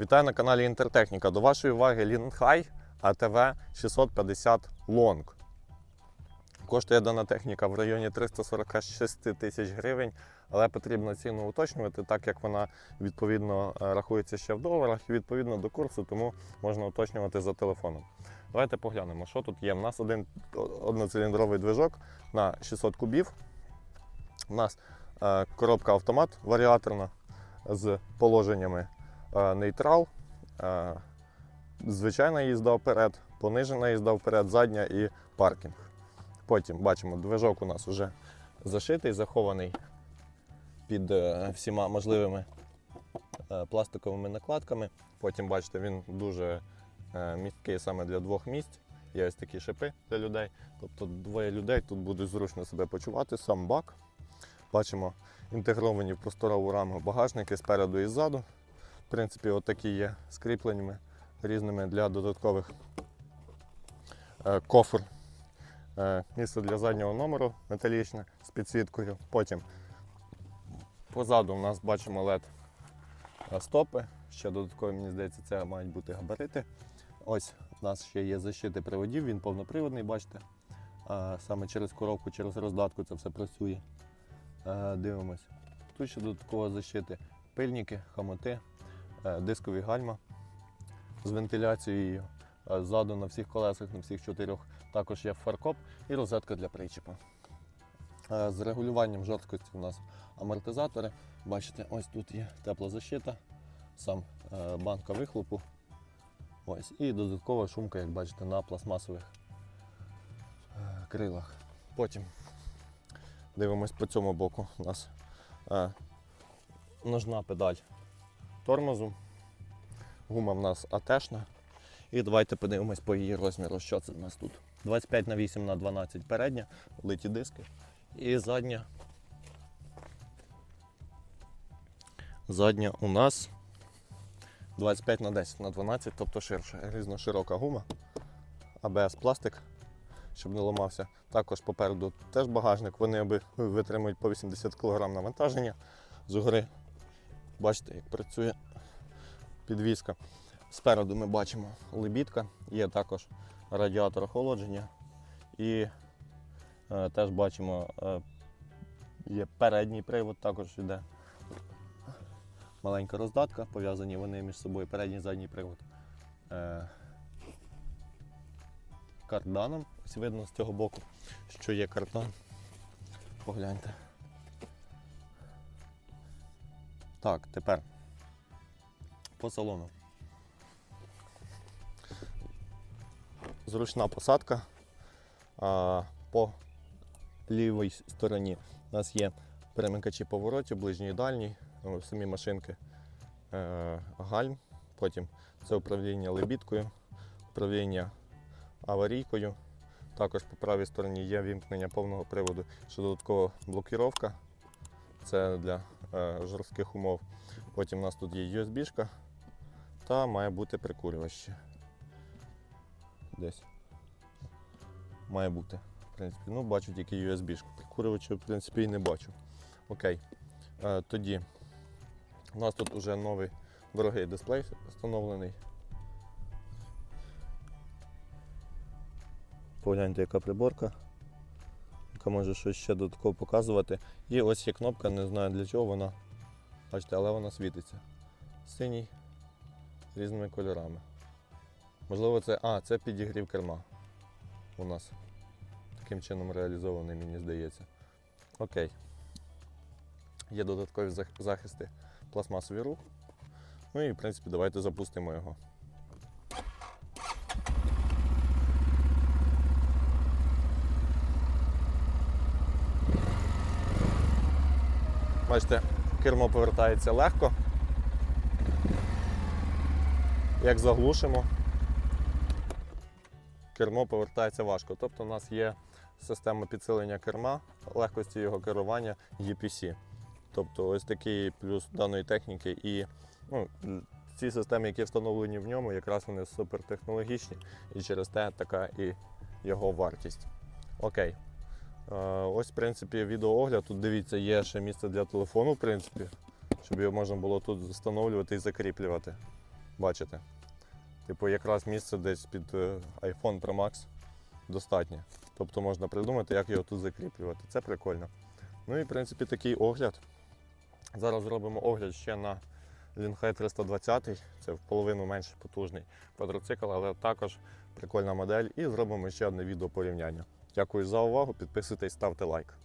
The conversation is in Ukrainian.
Вітаю на каналі Інтертехніка. До вашої уваги Лінхай АТВ 650 Long. Коштує дана техніка в районі 346 тисяч гривень, але потрібно ціну уточнювати, так як вона відповідно е, рахується ще в доларах і відповідно до курсу, тому можна уточнювати за телефоном. Давайте поглянемо, що тут є. У нас один одноциліндровий движок на 600 кубів. У нас е, коробка автомат варіаторна з положеннями нейтрал, е, звичайна їзда вперед, понижена їзда вперед, задня і паркінг. Потім бачимо, движок у нас вже зашитий, захований під е, всіма можливими е, пластиковими накладками. Потім, бачите, він дуже е, місткий саме для двох місць. Є ось такі шипи для людей. Тобто двоє людей тут будуть зручно себе почувати, сам бак. Бачимо інтегровані в просторову раму багажники спереду і ззаду. В принципі, отакі є з кріпленнями різними для додаткових е, кофр. Е, Місце для заднього номеру металічне з підсвіткою. Потім позаду у нас бачимо LED стопи. Ще додатково, мені здається, це мають бути габарити. Ось у нас ще є защити приводів, він повноприводний, бачите. Саме через коробку, через роздатку це все працює. Е, Дивимось. Тут ще додатково защити пильники, хамоти, е, дискові гальма з вентиляцією. Е, Ззаду на всіх колесах, на всіх чотирьох також є фаркоп і розетка для причіпа. Е, З регулюванням жорсткості у нас амортизатори. Бачите, ось тут є теплозащита, сам е, банка вихлопу. Ось. І додаткова шумка, як бачите, на пластмасових е, крилах. Потім дивимось по цьому боку. У нас е, ножна педаль тормозу. Гума в нас атешна. І давайте подивимось по її розміру, що це в нас тут. 25 на 8 на 12 передня, литі диски. І задня. Задня у нас 25 на 10 на 12, тобто ширша. Різноширока гума. АБС пластик, щоб не ламався. Також попереду теж багажник. Вони витримують по 80 кг навантаження. Згори бачите, як працює підвізка. Спереду ми бачимо лебідка, є також радіатор охолодження і е, теж бачимо е, є передній привод, також йде маленька роздатка, пов'язані вони між собою передній і задній привод. Е, карданом. Ось видно з цього боку, що є кардан. Погляньте. Так, тепер по салону. Зручна посадка. А, по лівій стороні у нас є перемикачі поворотів, ближній і дальній, ну, самі машинки е, гальм. Потім це управління лебідкою, управління аварійкою. Також по правій стороні є вімкнення повного приводу, що додаткова блокіровка. Це для е, жорстких умов. Потім у нас тут є USB-шка та має бути прикурювач. ще. Десь. Має бути. В принципі, ну, бачу тільки USB-шку. Прикурювача, в принципі, і не бачу. Окей. Е, тоді у нас тут вже новий дорогий дисплей встановлений. Погляньте, яка приборка, яка може щось ще додатково показувати. І ось є кнопка, не знаю для чого вона. Бачите, але вона світиться. Синій різними кольорами. Можливо, це. А, це підігрів керма у нас. Таким чином реалізований, мені здається. Окей. Є додаткові захисти пластмасовий рух. Ну і в принципі давайте запустимо його. Бачите, кермо повертається легко. Як заглушимо, кермо повертається важко. Тобто у нас є система підсилення керма, легкості його керування EPC. Тобто ось такий плюс даної техніки і ну, ці системи, які встановлені в ньому, якраз вони супертехнологічні і через те така і його вартість. Окей. Ось, в принципі, відеоогляд. Тут дивіться, є ще місце для телефону, в принципі, щоб його можна було тут встановлювати і закріплювати. Бачите? Типу, якраз місце десь під е, iPhone Pro Max достатнє. Тобто можна придумати, як його тут закріплювати. Це прикольно. Ну і в принципі такий огляд. Зараз зробимо огляд ще на Лінхай 320. Це в половину менш потужний квадроцикл, але також прикольна модель. І зробимо ще одне відео порівняння. Дякую за увагу. Підписуйтесь, ставте лайк.